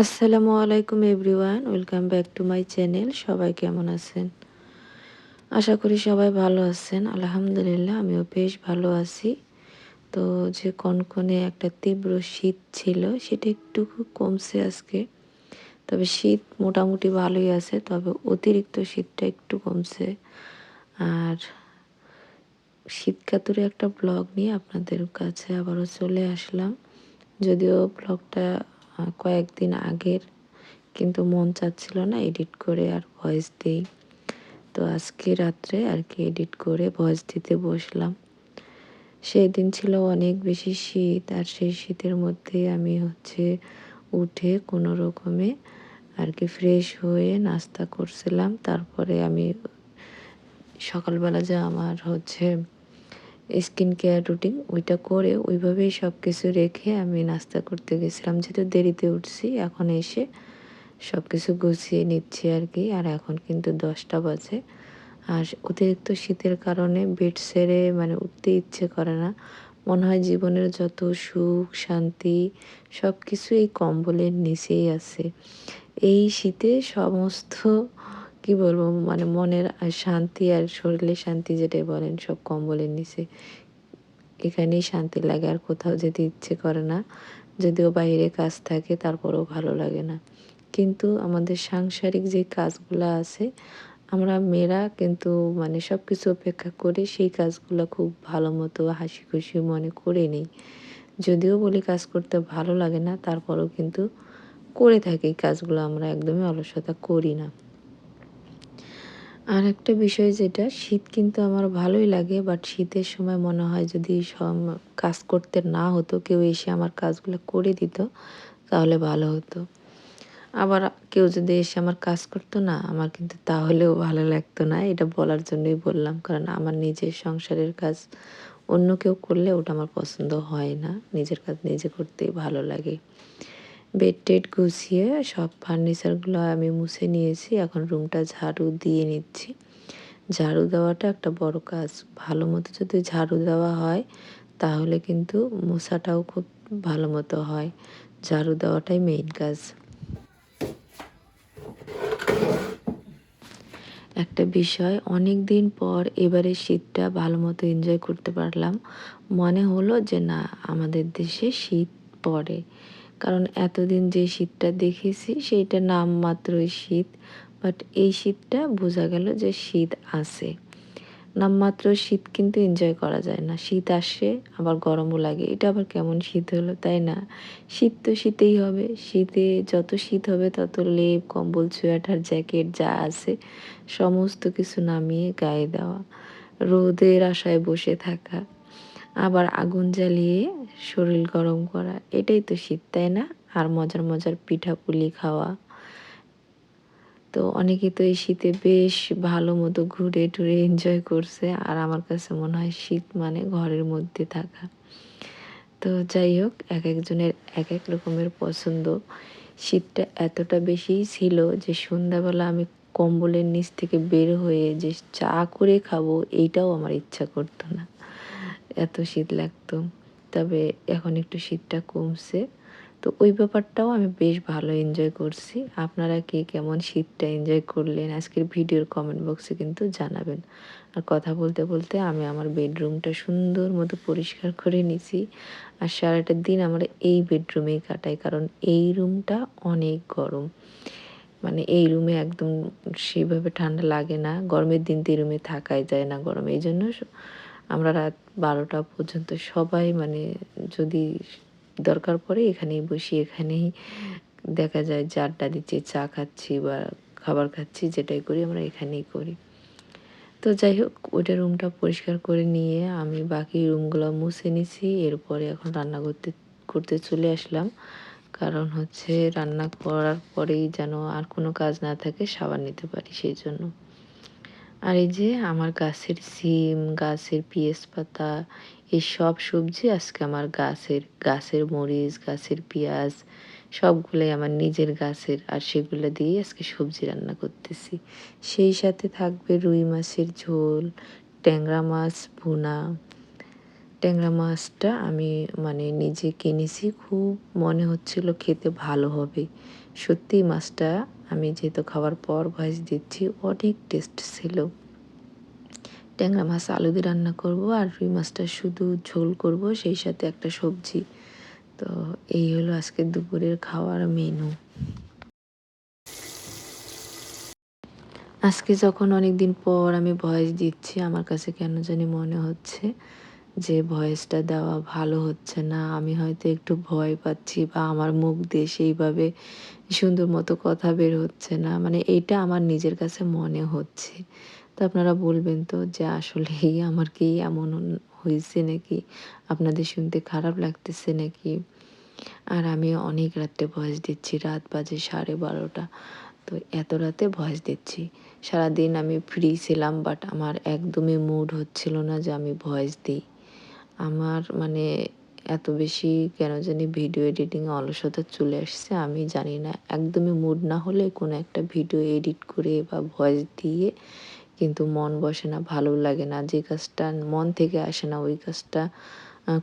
আসসালামু আলাইকুম everyone, welcome back to my channel. সবাই কেমন আছেন? আশা করি সবাই ভালো আছেন। আলহামদুলিল্লাহ, আমিও বেশ ভালো আছি। তো যে কনকনে একটা তীব্র শীত ছিল, সেটা একটু কমছে আজকে। তবে শীত মোটামুটি ভালোই আছে, তবে অতিরিক্ত শীতটা একটু কমছে। আর শীতকাতুরে একটা ব্লগ নিয়ে আপনাদের কাছে আবারও চলে আসলাম। যদিও ব্লগটা কয়েকদিন আগের, কিন্তু মন চাচ্ছিল না এডিট করে আর ভয়েস দিই। তো আজকে রাত্রে আর কি এডিট করে ভয়েস দিতে বসলাম। সেই দিন ছিল অনেক বেশি শীত, আর সেই শীতের মধ্যে আমি হচ্ছে উঠে কোনো রকমে আর কি ফ্রেশ হয়ে নাস্তা করছিলাম। তারপরে আমি সকালবেলা যে আমার হচ্ছে স্কিন কেয়ার রুটিন, ওইটা করে ওইভাবেই সব কিছু রেখে আমি নাস্তা করতে গেছিলাম। যেহেতু দেরিতে উঠছি, এখন এসে সব কিছু গুছিয়ে নিচ্ছি আর কি। আর এখন কিন্তু দশটা বাজে। আর অতিরিক্ত শীতের কারণে বেড সেরে মানে উঠতে ইচ্ছে করে না। মনে হয় জীবনের যত সুখ, শান্তি সব কিছু এই কম্বলের নিচেই আছে। এই শীতে সমস্ত কি বলব মানে মনের শান্তি আর শরীরের শান্তি যেটাই বলেন, সব কম্বলের নিচে। এখানেই শান্তি লাগে, আর কোথাও যেতে ইচ্ছে করে না। যদিও বাইরে কাজ থাকে, তারপরেও ভালো লাগে না। কিন্তু আমাদের সাংসারিক যে কাজগুলো আছে, আমরা মেয়েরা কিন্তু মানে সব কিছু অপেক্ষা করে সেই কাজগুলো খুব ভালো মতো হাসি খুশি মনে করে নিই। যদিও বলি কাজ করতে ভালো লাগে না, তারপরেও কিন্তু করে থাকি, কাজগুলো আমরা একদমই অলসতা করি না। আর একটা বিষয় যেটা, শীত কিন্তু আমার ভালোই লাগে বাট শীতের সময় মনে হয় যদি সব কাজ করতে না হতো, কেউ এসে আমার কাজগুলো করে দিত, তাহলে ভালো হতো। আবার কেউ যদি এসে আমার কাজ করতো না, আমার কিন্তু তাহলেও ভালো লাগতো না, এটা বলার জন্যই বললাম, কারণ আমার নিজের সংসারের কাজ অন্য কেউ করলে ওটা আমার পছন্দ হয় না, নিজের কাজ নিজে করতেই ভালো লাগে। বেড টেড গুছিয়ে সব ফার্নিচারগুলো আমি মুছে নিয়েছি। এখন রুমটা ঝাড়ু দিয়ে নিচ্ছি। ঝাড়ু দেওয়াটা একটা বড় কাজ। ভালো মতো যদি ঝাড়ু দেওয়া হয়, তাহলে কিন্তু মশাটাও খুব ভালো মতো হয়। ঝাড়ু দেওয়াটাই মেইন কাজ। একটা বিষয় অনেক দিন পর এবারে শীতটা ভালো মতো এনজয় করতে পারলাম। মনে হলো যে না, আমাদের দেশে শীত পড়ে। কারণ এতদিন যে শীতটা দেখেছি সেইটা নামমাত্রই শীত। বাট এই শীতটা বোঝা গেল যে শীত আছে। নামমাত্র শীত কিন্তু এনজয় করা যায় না। শীত আসে, আবার গরমও লাগে। এটা আবার কেমন শীত হলো তাই না? শীত তো শীতেই হবে। শীতে যত শীত হবে তত লেপ, কম্বল, সোয়েটার, জ্যাকেট যা আছে সমস্ত কিছু নামিয়ে গায়ে দেওয়া। রোদের আশায় বসে থাকা। আবার আগুন জ্বালিয়ে শরীর গরম করা। এটাই তো শীত, তাই না? আর মজার মজার পিঠা পুলি খাওয়া। তো অনেকে তো এই শীতে বেশ ভালো মতো ঘুরে টুরে এনজয় করছে। আর আমার কাছে মনে হয় শীত মানে ঘরের মধ্যে থাকা। তো যাই হোক, এক একজনের এক এক রকমের পছন্দ। শীতটা এতটা বেশি ছিল যে সন্ধ্যাবেলা আমি কম্বলের নিচ থেকে বের হয়ে যে চা করে খাব, এইটাও আমার ইচ্ছা করতো না। এত শীত লাগতো। তবে এখন একটু শীতটা কমছে। তো ওই ব্যাপারটাও আমি বেশ ভালো এনজয় করছি। আপনারা কি কেমন শীতটা এনজয় করলেন? আজকের ভিডিওর কমেন্ট বক্সে কিন্তু জানাবেন। আর কথা বলতে বলতে আমি আমার বেডরুমটা সুন্দর মতো পরিষ্কার করে নিছি। আর সারাটা দিন আমরা এই বেডরুমেই কাটাই, কারণ এই রুমটা অনেক গরম। মানে এই রুমে একদম সেভাবে ঠান্ডা লাগে না। গরমের দিন তো এই রুমে থাকাই যায় না গরমে। এই জন্য আমরা রাত বারোটা পর্যন্ত সবাই মানে যদি দরকার পড়ে এখানেই বসি, এখানেই দেখা যায় যে আড্ডা দিচ্ছি, চা খাচ্ছি বা খাবার খাচ্ছি, যেটাই করি আমরা এখানেই করি। তো যাই হোক, ওইটা রুমটা পরিষ্কার করে নিয়ে আমি বাকি রুমগুলো মুছে নিছি। এরপরে এখন রান্না করতে করতে চলে আসলাম। কারণ হচ্ছে রান্না করার পরেই যেন আর কোনো কাজ না থাকে, সাবান নিতে পারি সেই জন্য। আর এই যে আমার গাছের সিম, গাছের পিঁয়াজ পাতা, এই সব সবজি আজকে আমার গাছের গাছের মরিচ, গাছের পেঁয়াজ, সবগুলোই আমার নিজের গাছের আর সেগুলো দিয়ে আজকে সবজি রান্না করতেছি। সেই সাথে থাকবে রুই মাছের ঝোল, ট্যাংরা মাছ, ভুনা ট্যাংরা মাছটা আমি মানে নিজে কিনেছি, খুব মনে হচ্ছিল খেতে ভালো হবে। সত্যি মাছটা আমি যেহেতু খাওয়ার পর ভয়েস দিচ্ছি, অনেক টেস্ট ছিল। ট্যাংরা মাছ আলু দিয়ে রান্না করব আর রুই মাছটা শুধু ঝোল করব, সেই সাথে একটা সবজি। তো এই হলো আজকে দুপুরের খাওয়ার মেনু আজকে যখন অনেক দিন পর আমি ভয়েস দিচ্ছি, আমার কাছে কেন জানি মনে হচ্ছে যে ভয়েসটা দেওয়া ভালো হচ্ছে না, আমি হয়তো একটু ভয় পাচ্ছি বা আমার মুখ দিয়ে সেইভাবে সুন্দর মতো কথা বের হচ্ছে না। মানে এইটা আমার নিজের কাছে মনে হচ্ছে। তো আপনারা বলবেন তো যে আসলেই আমার কি এমন হয়েছে নাকি? আপনাদের শুনতে খারাপ লাগতেছে নাকি? আর আমি অনেক রাত্রে ভয়েস দিচ্ছি, রাত বাজে সাড়ে বারোটা। তো এত রাতে ভয়েস দিচ্ছি। সারাদিন আমি ফ্রি ছিলাম বাট আমার একদমই মুড হচ্ছিল না যে আমি ভয়েস দিই। আমার মানে এত বেশি কেন জানি ভিডিও এডিটিং অলসতা চলে আসছে, আমি জানি না। একদমই মুড না হলে কোনো একটা ভিডিও এডিট করে বা ভয়েস দিয়ে কিন্তু মন বসে না, ভালো লাগে না। যে কাজটা মন থেকে আসে না, ওই কাজটা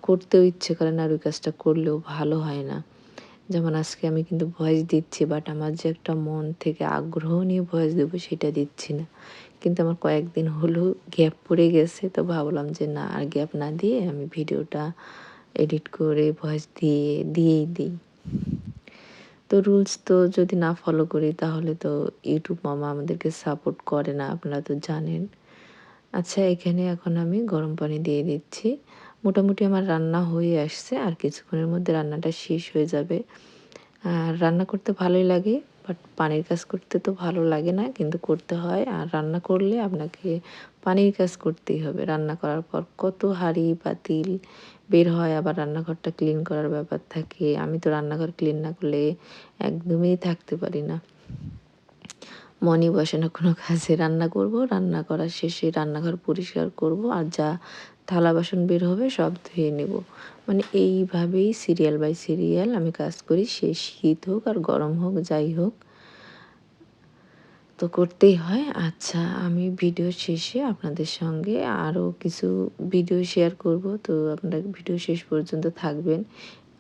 করতেও ইচ্ছে করে না আর ওই কাজটা করলেও ভালো হয় না। যেমন আজকে আমি কিন্তু ভয়েস দিচ্ছি বাট আমার যে একটা মন থেকে আগ্রহ নিয়ে ভয়েস দেবো সেটা দিচ্ছি না। কিন্তু আমার কয়েকদিন হলো গ্যাপ পড়ে গেছে, তো ভাবলাম যে না, আর গ্যাপ না দিয়ে আমি ভিডিওটা এডিট করে ভয়েস দিয়ে, দিয়েই দিই। তো রুলস তো যদি না ফলো করি তাহলে তো ইউটিউব মামা আমাদেরকে সাপোর্ট করে না, আপনারা তো জানেন। আচ্ছা এখানে এখন আমি গরম পানি দিয়ে দিচ্ছি। মোটামুটি আমার রান্না হয়ে আসছে, আর কিছুক্ষণের মধ্যে রান্নাটা শেষ হয়ে যাবে। আর রান্না করতে ভালোই লাগে বাট পানির কাজ করতে তো ভালো লাগে না, কিন্তু করতে হয়। আর রান্না করলে আপনাকে পানির কাজ করতেই হবে। রান্না করার পর কত হাঁড়ি পাতিল বের হয়, আবার রান্নাঘরটা ক্লিন করার ব্যাপার থাকে। আমি তো রান্নাঘর ক্লিন না করলে একদমই থাকতে পারি না। মনই বসে না কোনো কাজে। রান্না করব, রান্না করার শেষে রান্নাঘর পরিষ্কার করব, আর যা থালা বাসন বের হবে, সব ধুয়ে নেব। মানে এইভাবেই সিরিয়াল বাই সিরিয়াল আমি কাজ করি সে শীত হোক আর গরম হোক, যাই হোক। তো করতেই হয়। আচ্ছা আমি ভিডিও শেষে আপনাদের সঙ্গে আরও কিছু ভিডিও শেয়ার করব। তো আপনারা ভিডিও শেষ পর্যন্ত থাকবেন।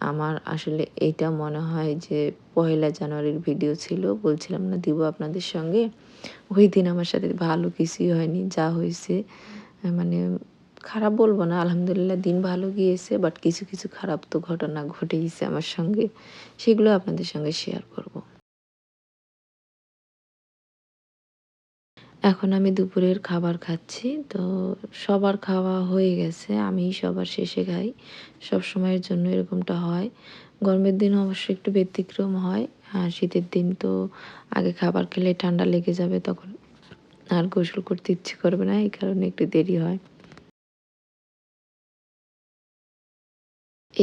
আমার আসলে এইটা মনে হয় যে পয়লা জানুয়ারির ভিডিও ছিল, বলছিলাম না দিব আপনাদের সঙ্গে। ওই দিন আমার সাথে ভালো কিছুই হয়নি, যা হয়েছে। মানে খারাপ বলব না, আলহামদুলিল্লাহ দিন ভালো গিয়েছে বাট কিছু কিছু খারাপ তো ঘটনা ঘটেইছে আমার সঙ্গে, সেগুলো আপনাদের সঙ্গে শেয়ার করব। এখন আমি দুপুরের খাবার খাচ্ছি, তো সবার খাওয়া হয়ে গেছে আমি সবার শেষে খাই, সব সময়ের জন্য এরকমটা হয় গরমের দিন অবশ্যই একটু ব্যতিক্রম হয়, আর শীতের দিন তো আগে খাবার খেলে ঠান্ডা লেগে যাবে তখন আর গোসল করতে ইচ্ছে করবে না, এই কারণে একটু দেরি হয়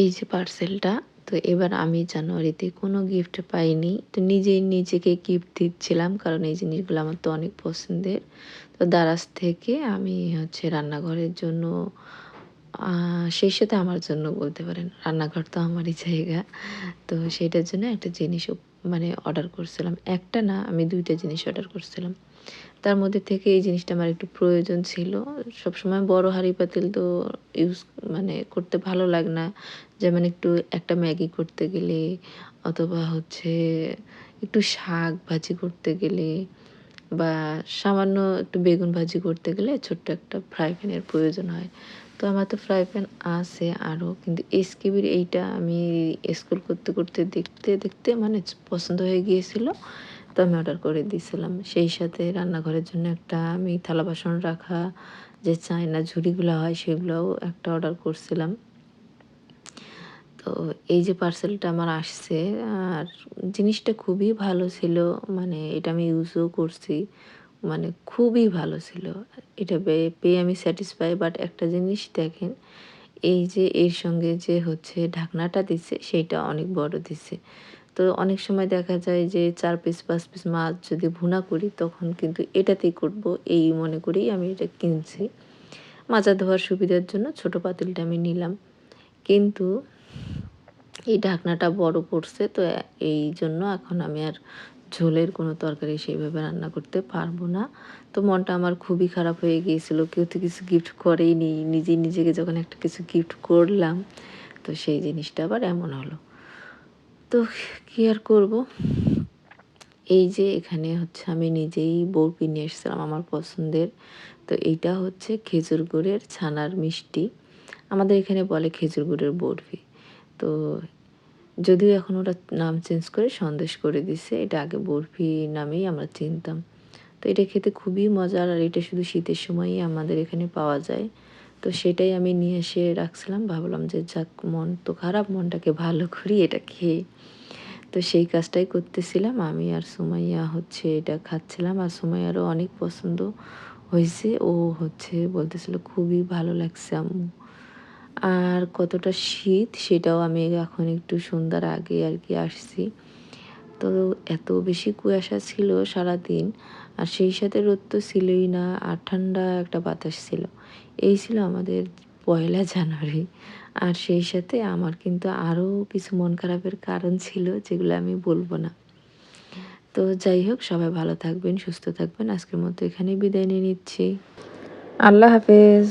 এই যে পার্সেলটা তো এবার আমি জানুয়ারিতে কোনো গিফট পাইনি। তো নিজেই নিজেকে গিফট দিচ্ছিলাম, কারণ এই জিনিসগুলো আমার তো অনেক পছন্দের। তো দারাজ থেকে আমি হচ্ছে রান্নাঘরের জন্য সেই সাথে আমার জন্য বলতে পারেন, রান্নাঘর তো আমারই জায়গা। তো সেটার জন্য একটা জিনিস মানে অর্ডার করছিলাম। একটা না, আমি দুইটা জিনিস অর্ডার করছিলাম। তার মধ্যে থেকে এই জিনিসটা আমার একটু প্রয়োজন ছিল। সবসময় বড় হাঁড়ি পাতিল তো ইউজ মানে করতে ভালো লাগে না। যেমন একটু একটা ম্যাগি করতে গেলে অথবা হচ্ছে একটু শাক ভাজি করতে গেলে বা সামান্য একটু বেগুন ভাজি করতে গেলে ছোট্ট একটা ফ্রাই প্যানের প্রয়োজন হয়। তো আমার তো ফ্রাই প্যান আছে আরও কিন্তু এসকেবির এইটা আমি স্কুল করতে করতে দেখতে দেখতে মানে পছন্দ হয়ে গিয়েছিল। তো আমি অর্ডার করে দিয়েছিলাম সেই সাথে রান্নাঘরের জন্য একটা আমি থালা বাসন রাখা, যে চায়না ঝুড়িগুলো হয় সেগুলোও একটা অর্ডার করছিলাম। তো এই যে পার্সেলটা আমার আসছে, আর জিনিসটা খুবই ভালো ছিল মানে এটা আমি ইউজও করছি মানে খুবই ভালো ছিল। এটা পেয়ে আমি স্যাটিসফাই বাট একটা জিনিস দেখেন, এই যে এর সঙ্গে যে হচ্ছে ঢাকনাটা দিচ্ছে সেইটা অনেক বড় দিচ্ছে। তো অনেক সময় দেখা যায় যে চার পিস পাঁচ পিস মাছ যদি ভুনা করি, তখন কিন্তু এটাতেই করব, এই মনে করেই আমি এটা কিনছি। মাজা ধোয়ার সুবিধার জন্য ছোট পাতিলটা আমি নিলাম। কিন্তু এই ঢাকনাটা বড় পড়ছে, তো এই জন্য এখন আমি আর ঝোলের কোনো তরকারি সেইভাবে রান্না করতে পারব না। তো মনটা আমার খুবই খারাপ হয়ে গিয়েছিল, কেউ তো কিছু গিফট করেইনি, নিজেই নিজেকে যখন একটা কিছু গিফট করলাম, তো সেই জিনিসটা আবার এমন হলো। তো কী আর করব? এই যে এখানে হচ্ছে আমি নিজেই বরফি নিয়ে এসেছিলাম আমার পছন্দের। তো এইটা হচ্ছে খেজুর গুড়ের ছানার মিষ্টি। আমাদের এখানে বলে খেজুর গুড়ের বরফি। তো যদিও এখন ওরা নাম চেঞ্জ করে সন্দেশ করে দিছে, এটা আগে বরফি নামেই আমরা চিনতাম। তো এটা খেতে খুবই মজার আর এটা শুধু শীতের সময়ই আমাদের এখানে পাওয়া যায়। তো সেটাই আমি নিয়ে এসে রাখছিলাম। ভাবলাম যে যাক, মন তো খারাপ, মনটাকে ভালো করি, এটা খেয়ে। তো সেই কাজটাই করতেছিলাম। আমি আর সুমাইয়া হচ্ছে এটা খাচ্ছিলাম। আর সুমাইয়ারও অনেক পছন্দ হয়েছে। ও হচ্ছে বলতেছিল, খুবই ভালো লাগছে আম্মু। আর কতটা শীত, সেটাও আমি এখন একটু সন্ধ্যার আগে আর কি আসছি। তো এত বেশি কুয়াশা ছিল সারা দিন আর সেই সাথে রোদ তো ছিলই না, আর ঠান্ডা একটা বাতাস ছিল। এই ছিল আমাদের পয়লা জানুয়ারি। আর সেই সাথে আমার কিন্তু আরও কিছু মন খারাপের কারণ ছিল, যেগুলো আমি বলব না। তো যাই হোক, সবাই ভালো থাকবেন, সুস্থ থাকবেন। আজকের মতো এখানেই বিদায় নিয়ে নিচ্ছি। আল্লাহ হাফেজ।